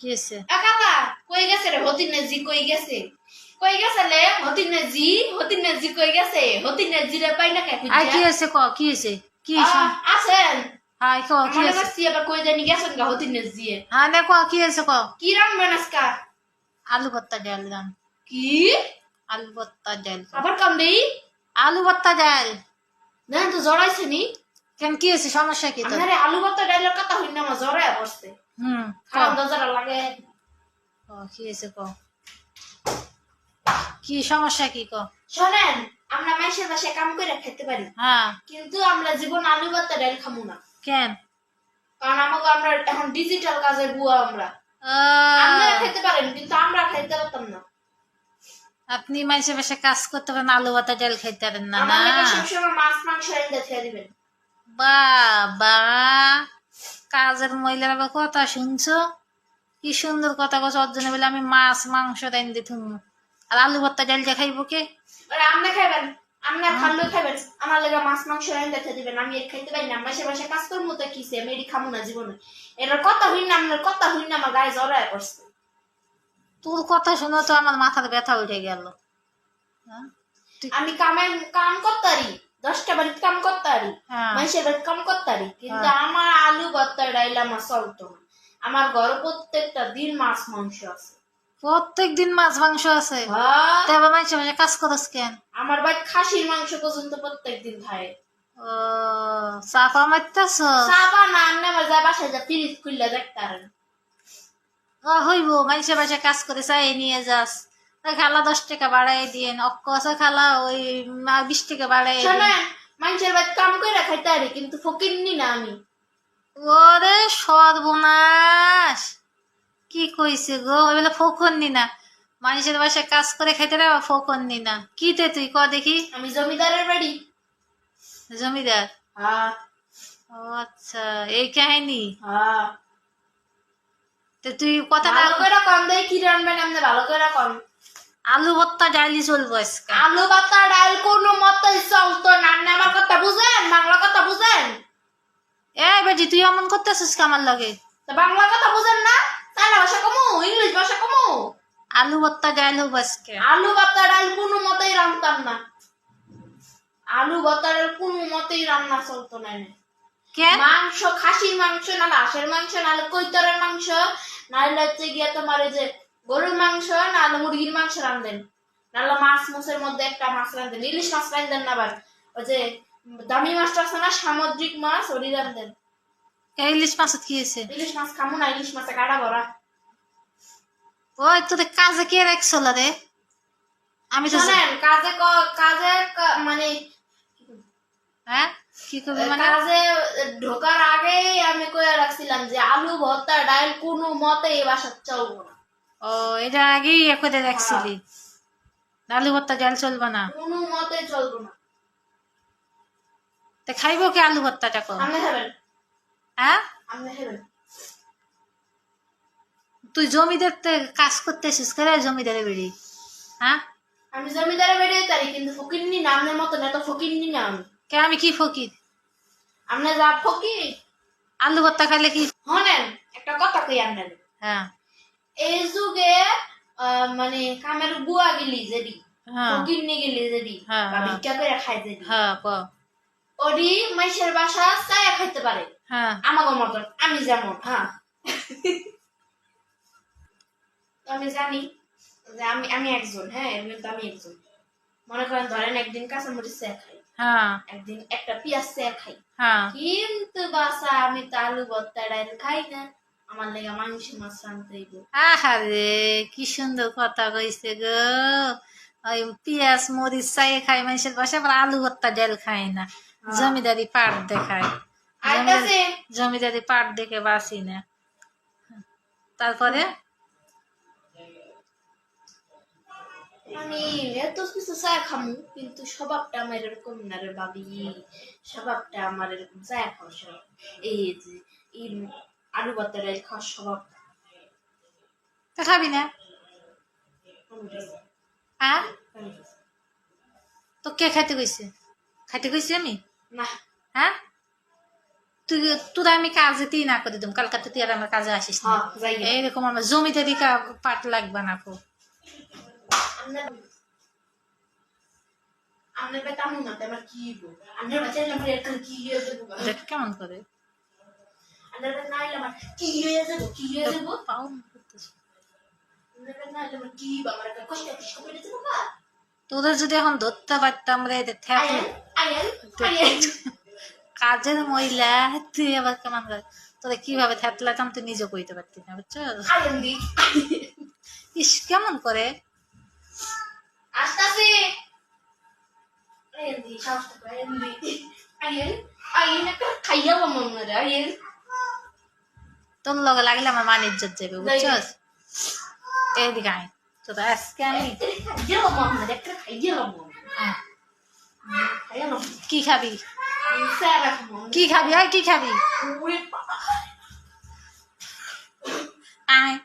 কি হয়েছে কই গেছে রে? হতিনে জি কই গেছে? কই গেছে লে? হতিনে জি হতিনে জি কই গেছে? হতিনে জি রে পাই না কে আই কি হয়েছে ক? কি হয়েছে কি হয়েছে আছেন? হাই ক? কি হয়েছে আবার কই জানি গেছেন গা হতিনে জি হ্যাঁ নে ক কি হয়েছে ক? কি আলু ভর্তা ডাল দাম। কি? আলু ভর্তা ডাল আবার কাম দেই? আলু ভর্তা ডাল। না তো জড়াইছে নি? কেন কি হয়েছে সমস্যা কি তো আমারে আলু ভর্তা ডাইলের কথা হইন না আমার জড়ায় পড়ছে। হুম খারাপ দরজাটা লাগে। ক, কি হয়েছে ক? কি সমস্যা কি ক? শোনেন আমরা মাইশের বাসায় কাম করে খেতে পারি। হ্যাঁ। কিন্তু আমরা জীবন আলু ভর্তা ডাইল খামু না। কেন? কারণ আমাকে আমরা এখন ডিজিটাল কাজের বুয়া আমরা। আপনারা খেতে পারেন কিন্তু আমরা খাইতে পারতাম না। আপনি মানুষের বাসে কাজ করতে পারেন আলু ভাতা ডাল খাইতে পারেন না না? সবসময় মাছ মাংস এনে খেয়ে দিবেন। বাবা। কাজের মহিলারা কথা শুনছো? কি সুন্দর কথা কছ অর্জনে বলে আমি মাছ মাংস দেন দিতুম আর আলু ভর্তা ডাল দিয়ে খাইবো কে? আরে আপনি খাইবেন আপনি খাল্লো খাইবেন। আমার লাগে মাছ মাংস এনে খেয়ে দিবেন। আমি এর খাইতে পারি না। মাসে মাসে কাজ করব তো কিসে? আমি এটি খামু না জীবনে। এটার কথা হইন না আপনার কথা হইন না আমার গায়ে জড়ায় পড়ছে। তোর কথা শুনে তো আমার মাথার ব্যথা উঠে গেল। হ্যাঁ? আমি কামে কাম করতারি। দশটা বাড়িতে কাম করতারি হ্যাঁ। মানুষের বাড়িতে কাম করতারি কিন্তু আমার আলু ভর্তা ডাইল আমার চলতো না। আমার ঘরে প্রত্যেকটা দিন মাছ মাংস আছে। প্রত্যেক দিন মাছ মাংস আছে? হ্যাঁ, আবার মানুষের বাসে কাজ করস কেন? আমার বাড়ি খাসির মাংস পর্যন্ত প্রত্যেক দিন খায়। ও চাপা মারতেছ? চাপা না আমি আমার যা বাসায় যা ফ্রিজ খুললে দেখতারেন হইব মানুষের বাসে কাজ করে চাই নিয়ে যাস। খালা দশ টাকা বাড়াই দিয়েন। অক্ক আছে খালা ওই বিশ টাকা বাড়াই মানুষের বাড়ি কাম করে খাইতে পারি কিন্তু ফকিরনি না আমি। ওরে সর্বনাশ কি কইছে গো? বলে ফোকননি না। মানুষের বাসায় কাজ করে খাইতে রে ফোকননি না। কি তে তুই? ক দেখি। আমি জমিদারের বাড়ি। জমিদার? হ্যাঁ। ও আচ্ছা এই কাহিনী? হ্যাঁ। তো তুই কথা না করে দেয় কি রানবেন আপনি ভালো করে কম আলু ভর্তা ডালি চলবো আজকে। আলু পাতা ডাল কোনো মতে চলতো না। আমার কথা বুঝেন? বাংলা কথা বুঝেন? এ বেটি তুই এমন করতেছিস আমার লগে? তো বাংলা কথা বুঝেন না? চাইনা ভাষা কমু ইংলিশ ভাষা কমু। আলু ভর্তা ডাল হব আজকে। আলু পাতা ডাল কোনো মতেই রান্তাম না। আলু পাতা ডাল কোনো মতেই রান্না চলতো না মাংস খাসির মাংস নাহলে হাঁসের মাংস নাহলে কৈতরের মাংস নাহলে হচ্ছে গিয়া তোমার এই যে গরুর মাংস নাহলে মুরগির মাংস রান্ধেন নাহলে মাছ মুসের মধ্যে একটা মাছ রান্ধেন ইলিশ মাছ রান্ধেন না আবার ওই যে দামি মাছটা আছে না সামুদ্রিক মাছ ওরি রান্ধেন এই ইলিশ মাছত কি হয়েছে ইলিশ মাছ খামু না ইলিশ মাছে কাটা ভরা। ওই তোদের কাজে কে রাখছিল রে? আমি তো শোনেন কাজে কাজে মানে হ্যাঁ? কি করবি মানে? কাজে ঢোকার আগেই আমি কয়ে রাখছিলাম যে আলু ভর্তা ডাল কোনো মতে এই বাসার চলবো না। ও এটা আগেই এ করে রাখছিলি আলু ভর্তা ডাল চলবে না। কোনো মতে চলবো না। তা খাইবো কি আলু ভর্তাটা কর হ্যাঁ? তুই জমিদার কাজ করতেছিস করে জমিদারে বেরি হ্যাঁ? আমি জমিদারে বেরিয়ে তারি কিন্তু ফকিরনি না আপনার মতো না তো ফকিরনি না আমি কে আমি কি ফকির? আপনি যা ফকির। আলু ভর্তা খাইলে কি হনেন একটা কথা কই আপনার হ্যাঁ। এই যুগে মানে কামের বুয়া গেলি যেদি গেলি যেদি বা। ভিক্ষা করে খাই যেদি। মাইশের বাসা চায়া খাইতে পারে। আমাকে মতন আমি যেমন হ্যাঁ আমি জানি যে আমি আমি একজন হ্যাঁ এর মধ্যে আমি একজন। মনে করেন ধরেন একদিন কাঁচামরিচ চা খাই একদিন একটা পেঁয়াজ চা খাই। কিন্তু বাসা আমি তো আলু ভর্তা ডাইল খাই না। আমার লেগে মাংস মাছ রাঁধতে আহারে কি সুন্দর কথা কইছে গো। ওই পেঁয়াজ মরিচ চাই খাই মানুষের বাসা আবার আলু ভর্তা ডাল খায় না। জমিদারি পাট দেখায়। জমিদারি পাট দেখে বাসি না। তারপরে? আমি এত কিছু চা খামু কিন্তু স্বভাবটা আমার এরকম না রে ভাবি। স্বভাবটা আমার এরকম চা খাওয়া এই যে আলু ভর্তা ডাইল খাওয়ার স্বভাব। তো খাবি না? হ্যাঁ? তো কে খাইতে কইছে? খাইতে কইছি আমি? না। হ্যাঁ? তুই তোরা আমি কাজেতেই না করে দিম কালকাতে তুই আর আমার কাজে আসিস না। হ্যাঁ। এইরকম আমার জমিতে দিকা পাট লাগবে না খুব। কেমন করে। না আমার কি হয়ে যাব? কি হয়ে যাব? তোদের যদি এখন ধরতে পারতাম রে। কাজের মহিলা তুই আবার কেমন করে তোরা কীভাবে থ্যাতলাতাম তুই নিজে কইতে পারতি না বুঝছ ইস কেমন করে আসতাছি। আয়েন, আয়েন, একটা খাইয়া। তোর লগে লাগলে আমার মান ইজ্জত যাবে বুঝছস এইদিকে আয় তো আজকে আমি। কি খাবি। কি খাবি আর কি খাবি আয়।